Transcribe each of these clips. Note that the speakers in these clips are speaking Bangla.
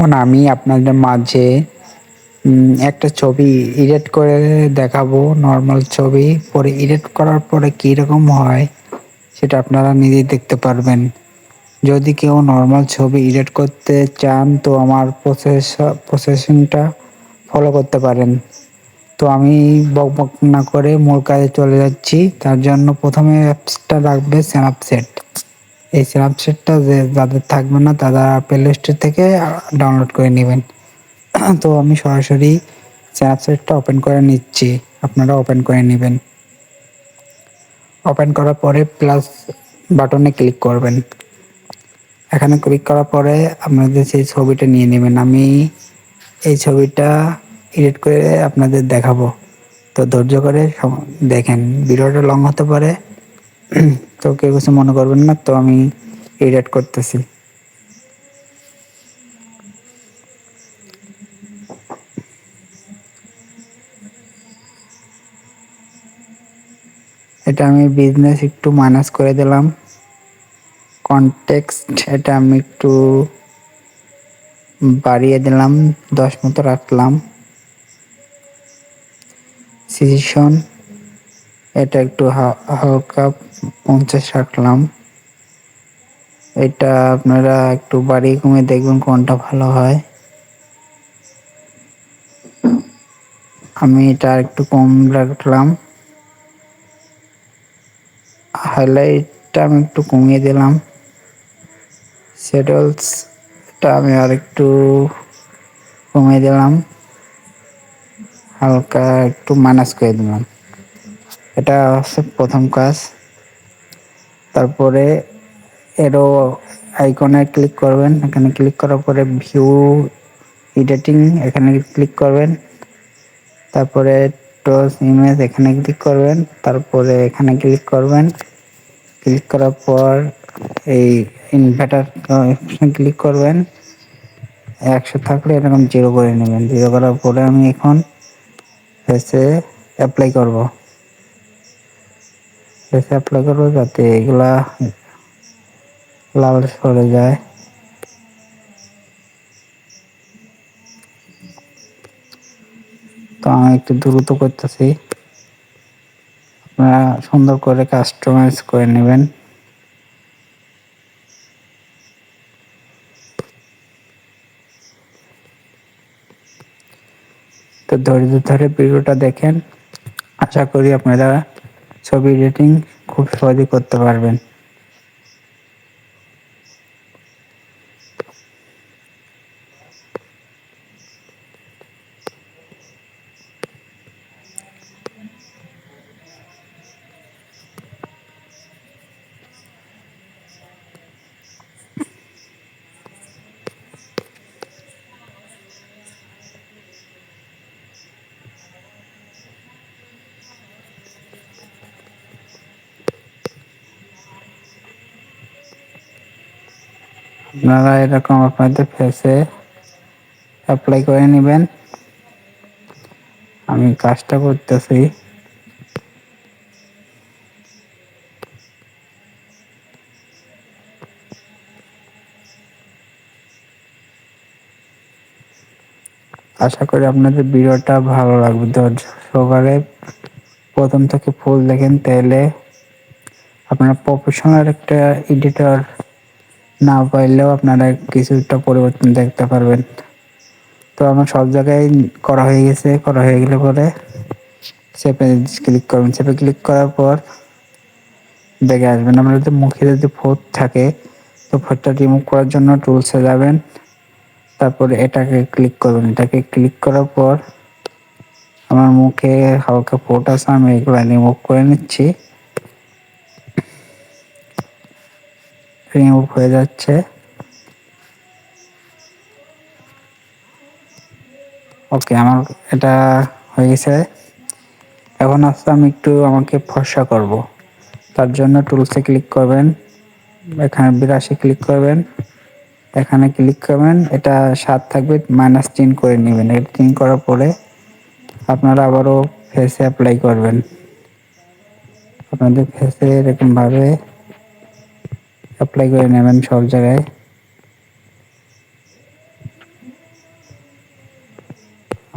এখন আমি আপনাদের মাঝে একটা ছবি এডিট করে দেখাবো নর্মাল ছবি। পরে এডিট করার পরে কীরকম হয় সেটা আপনারা নিজেই দেখতে পারবেন। যদি কেউ নর্মাল ছবি এডিট করতে চান, তো আমার প্রসেস প্রসেসিংটা ফলো করতে পারেন। তো আমি বক বক না করে মূল কাজে চলে যাচ্ছি। তার জন্য প্রথমে অ্যাপসটা রাখবে স্ন্যাপসেট এই স্ন্যাপসেটটা যে যাদের থাকবে না, তারা প্লে স্টোর থেকে ডাউনলোড করে নেবেন। তো আমি সরাসরি স্ন্যাপসেটটা ওপেন করে নিচ্ছি। আপনারা ওপেন করে নেবেন। ওপেন করার পরে প্লাস বাটনে ক্লিক করবেন। এখানে ক্লিক করার পরে আপনাদের সেই ছবিটা নিয়ে নেবেন। আমি এই ছবিটা এডিট করে আপনাদের দেখাবো। তো ধৈর্য করে দেখেন, ভিডিওটা লং হতে পারে। তো কেউ কিছু মনে করবেন না, তো আমি এডিট করতেছি। এটা আমি বিজনেস একটু মাইনাস করে দিলাম। কনটেক্সট এটা আমি একটু বাড়িয়ে দিলাম, দশ মতো রাখলাম। সিজন এটা একটু হালকা পঞ্চাশ রাখলাম এটা আপনারা একটু বাড়িয়ে কমে দেখবেন কোনটা ভালো হয়। আমি এটা একটু কম রাখলাম। হাইলাইটটা আমি একটু কমিয়ে দিলাম। সেটলসটা আমি আর একটু কমিয়ে দিলাম। হালকা একটু মাইনাস করে দিলাম। এটা হচ্ছে প্রথম কাজ। তারপরে এরও আইকনে ক্লিক করবেন। এখানে ক্লিক করার পরে ভিউ এডিটিং এখানে ক্লিক করবেন। তারপরে টস ইমেজ এখানে ক্লিক করবেন। তারপরে এখানে ক্লিক করবেন। ক্লিক করার পর এই ইনভার্টার ক্লিক করবেন। একশো থাকলে এরকম জিরো করে নেবেন। জিরো করার পরে আমি এখন ফেসে অ্যাপ্লাই করব। ফেসে অ্যাপ্লাই করব যাতে এগুলা লাল সরে যায়। তো আমি একটু দ্রুত করতেছি। আপনারা সুন্দর করে কাস্টমাইজ করে নেবেন। তো ধৈর্য ধরে ভিডিওটা দেখেন। আশা করি আপনারা ছবি এডিটিং খুব সহজে করতে পারবেন। আপনারা এরকম আপনাদের ফেসে অ্যাপ্লাই করে নেবেন। আমি কাজটা করতেছি। আশা করি আপনাদের ভিডিওটা ভালো লাগবে। ধৈর্য সহকারে প্রথম থেকে ফুল দেখেন, তাহলে আপনার প্রফেশনাল একটা এডিটর না পাইলেও আপনারা কিছুটা পরিবর্তন দেখতে পারবেন। তো আমার সব জায়গায় করা হয়ে গেছে। করা হয়ে গেলে পরে সেপে ক্লিক করবেন। সেপে ক্লিক করার পর দেখে আসবেন। আপনার যদি মুখে যদি ফোট থাকে, তো ফোটটা রিমুভ করার জন্য টুলসে যাবেন। তারপরে এটাকে ক্লিক করবেন। এটাকে ক্লিক করার পর আমার মুখে হালকা ফোট আছে, আমি এগুলো রিমুভ করে নিচ্ছি। রিমুভ হয়ে যাচ্ছে। ওকে আমার এটা হয়ে গেছে। এখন আসতে আমি একটু আমাকে ফর্সা করব। তার জন্য টুলসে ক্লিক করবেন। এখানে বিরাশি ক্লিক করবেন। এখানে ক্লিক করবেন। এটা সাত থাকবে মাইনাস তিন করে নেবেন। এটা তিন করার পরে আপনারা আবারও ফেসে অ্যাপ্লাই করবেন। আপনাদের ফেসে এরকমভাবে অ্যাপ্লাই করে নেবেন সব জায়গায়।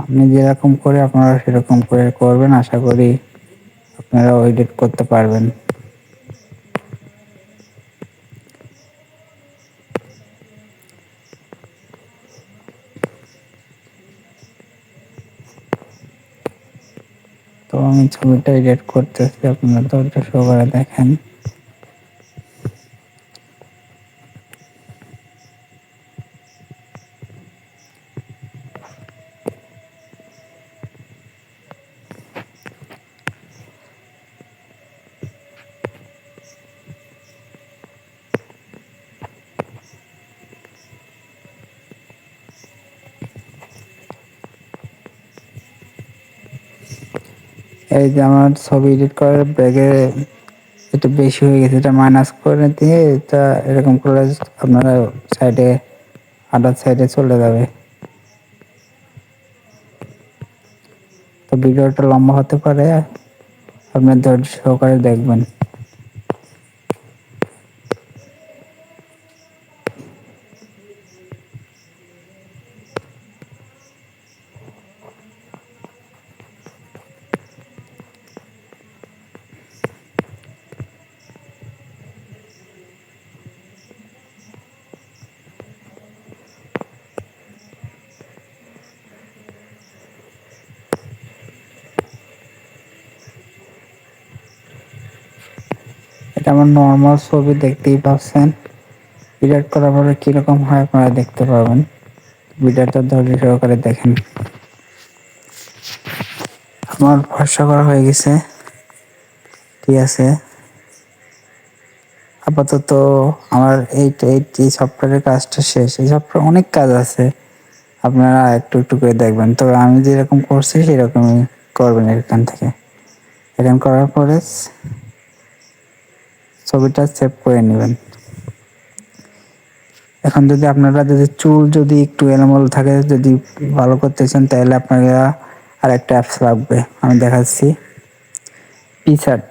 আপনি যেরকম করে আপনারা সেরকম করে করবেন, আশা করি আপনারা এডিট করতে পারবেন। তো আমি ছবিটা এডিট করতেছি, আপনারা ধৈর্য সহকারে দেখেন। এই যে আমার ছবি এডিট করার ব্যাগে একটু বেশি হয়ে গেছে, এটা মাইনাস করে দিয়ে এটা এরকম করে আপনারা সাইডে আদার সাইডে চলে যাবে। তো ভিডিওটা লম্বা হতে পারে, আপনার ধৈর্য সহকারে দেখবেন। এটা আমার নর্মাল ছবি দেখতেই পাচ্ছেন। এডিট করার পরে কীরকম হয় আপনারা দেখতে পাবেন। ভিডিওটা ধৈর্য সহকারে দেখেন। আমার ভরসা করা হয়ে গেছে। ঠিক আছে। আপাতত আমার এই এই সফটওয়্যারের কাজটা শেষ। এই সফটওয়্যার অনেক কাজ আছে। আপনারা একটু একটু করে দেখবেন। তবে আমি যেরকম করছি, সেরকমই করবেন এখান থেকে। এরকম করার পরে ছবিটা সেভ করে নেবেন। এখন যদি আপনারা যদি চুল যদি একটু এলোমেলো থাকে, যদি ভালো করতে চান তাহলে আপনারা আর একটা অ্যাপস লাগবে। আমি দেখাচ্ছি। পিসার্ট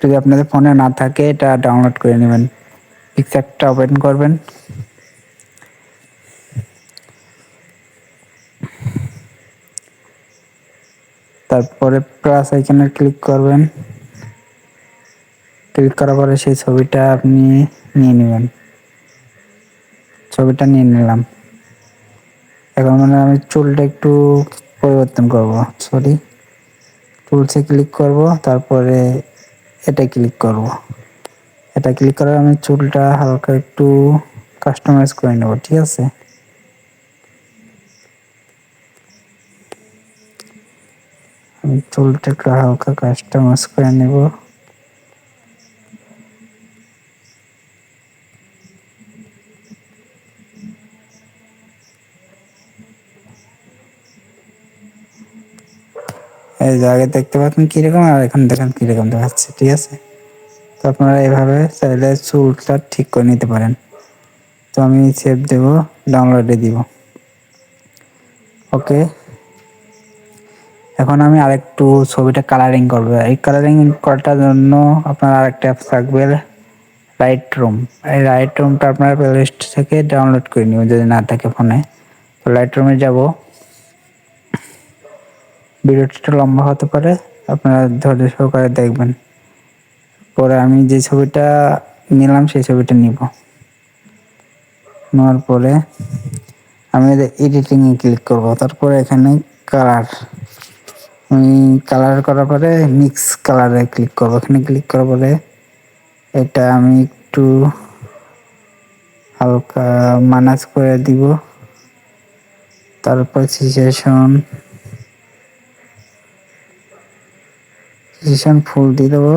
যদি আপনাদের ফোনে না থাকে, এটা ডাউনলোড করে নেবেন। পিকচারটা ওপেন করবেন। তারপরে প্লাস এখানে ক্লিক করবেন। ক্লিক করার পরে সেই ছবিটা আপনি নিয়ে নেবেন। ছবিটা নিয়ে নিলাম। এখন মানে আমি চুলটা একটু পরিবর্তন করব সরি টুলসে ক্লিক করব, তারপরে এটা ক্লিক করব। এটা ক্লিক করার আমি চুলটা হালকা একটু কাস্টমাইজ করে নেব, ঠিক আছে? চুলটা একটু হালকা কাস্টমাইজ করে নেব। এই যে আগে দেখতে পাচ্ছেন কীরকম, আর এখন দেখেন কীরকম দেখাচ্ছে, ঠিক আছে? তো আপনারা এভাবে চাইলে চুলটা ঠিক করে নিতে পারেন। তো আমি সেভ দেব ডাউনলোডে দিব। ওকে এখন আমি আরেকটু ছবিটা কালারিং করব। এই কালারিং করাটার জন্য আপনার আরেকটা অ্যাপ থাকবে রাইট রুম এই রাইট রুমটা আপনার প্লে লিস্ট থেকে ডাউনলোড করে নেবেন, যদি না থাকে ফোনে তো লাইট রুমে যাব। ভিডিওটা লম্বা হতে পারে, আপনারা ধৈর্য সহকারে দেখবেন। পরে আমি যে ছবিটা নিলাম, সেই ছবিটা নিব। নেওয়ার পরে আমি এডিটিংয়ে ক্লিক করব। তারপরে এখানে কালার আমি কালার করার পরে মিক্স কালারে ক্লিক করব। এখানে ক্লিক করার পরে এটা আমি একটু হালকা মানাজ করে দিব। তারপর সিচুয়েশন ডিসিশন ফুল দিয়ে দেবো।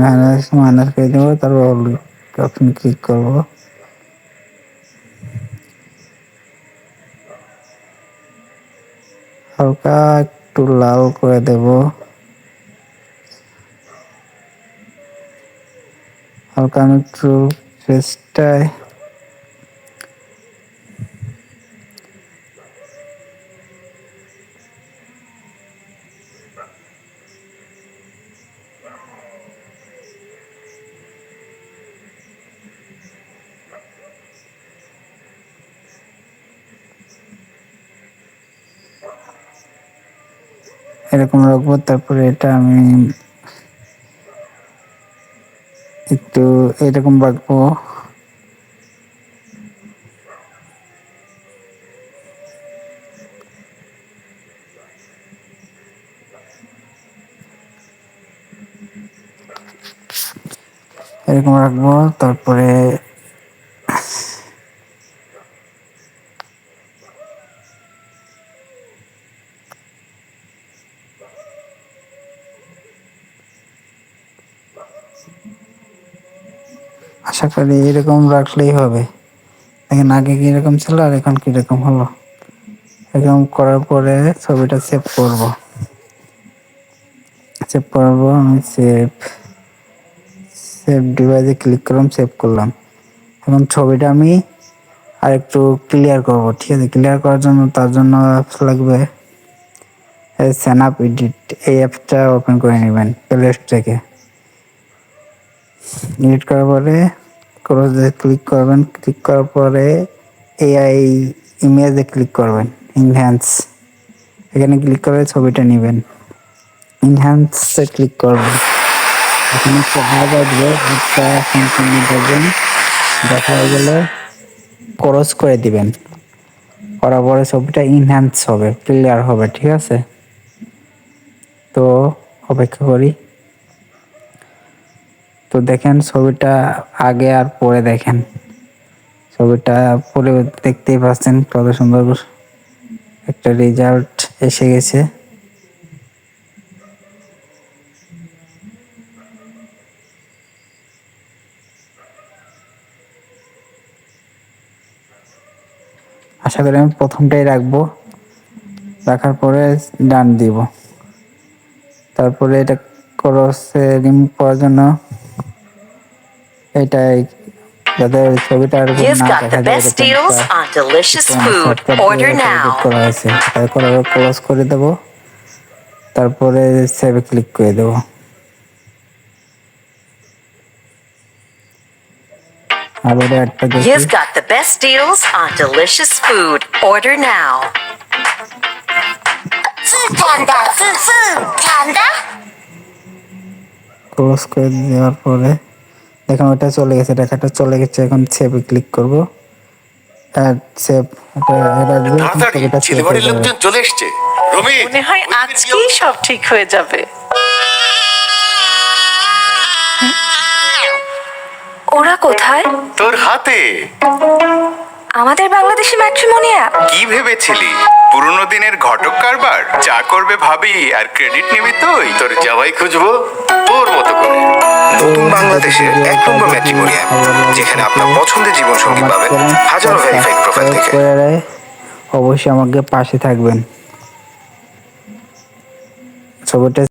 মাইনাস মাইনাস করে দেবো, তারপর অপশন ক্লিক করব। হালকা একটু লাল করে দেব। হালকা আমি একটু ফেসটায় এরকম রাখব তারপরে এটা আমি একটু এরকম রাখব। এরকম রাখব তারপরে আশা করি এরকম রাখলেই হবে। দেখেন আগে কীরকম ছিল আর এখন কীরকম হলো। এরকম করার পরে ছবিটা সেভ করব। সেভ করব আমি সেভ সেভ ডিভাইসে ক্লিক করলাম সেভ করলাম। এখন ছবিটা আমি আর একটু ক্লিয়ার করব, ঠিক আছে? ক্লিয়ার করার জন্য তার জন্য অ্যাপস লাগবে। স্যানাপ এডিট এই অ্যাপসটা ওপেন করে নেবেন প্লে স্টোর থেকে। এডিট করার পরে ক্রসে ক্লিক করবেন ক্লিক করার পরে এআই ইমেজে ক্লিক করবেন ইনহ্যান্স এখানে ক্লিক করে ছবিটা নেবেন। ইনহ্যান্সে ক্লিক করবেন। এখানে একটা আসবে একটা সম্পূর্ণ দেখবেন দেখা গেলে ক্রস করে দিবেন। করার পরে ছবিটা ইনহ্যান্স হবে ক্লিয়ার হবে, ঠিক আছে? তো অপেক্ষা করি। দেখেন ছবিটা আগে আর পরে দেখেন। ছবিটা পরে দেখতেই পাচ্ছেন কত সুন্দর একটা রেজাল্ট এসে গেছে। আশা করি আমি প্রথমটাই রাখব। রাখার পরে ডান দিব। তারপরে এটা ক্রসে রিমুভ করার জন্য এটাই যাতে ছবিটা আর না দেখা যায়. করা হয়েছে তারপরে ক্লোজ করে দেব তারপরে সেভে ক্লিক করে দেব আবার একটা দেখি You've got the best deals on delicious food. Order now. Food Panda, food, food Panda. Close করে দেওয়ার পরে দেখুন ওটা চলে গেছে রেখাটা চলে গেছে এখন সেভে ক্লিক করব। আর সেভ এটা যাবে। লোকজন চলে এসছে। রমি মনে হয় আজকেই সব ঠিক হয়ে যাবে। ওরা কোথায়? তোর হাতে। আমাদের বাংলাদেশি ম্যাট্রিমনি অ্যাপ কি ভেবেছিলি? পুরনো দিনের ঘটক কারবার? যা করবে ভাবি আর ক্রেডিট নিবি তুই। তোর জামাই খুঁজবো তোর মতো করে। নতুন বাংলাদেশের এক নম্বর ম্যাট্রিমোনিয়াম যেখানে আপনার পছন্দের জীবনসঙ্গী পাবেন হাজারো ভেরিফাইড প্রোফাইল থেকে। অবশ্যই আমাকে পাশে থাকবেন। ছবিটা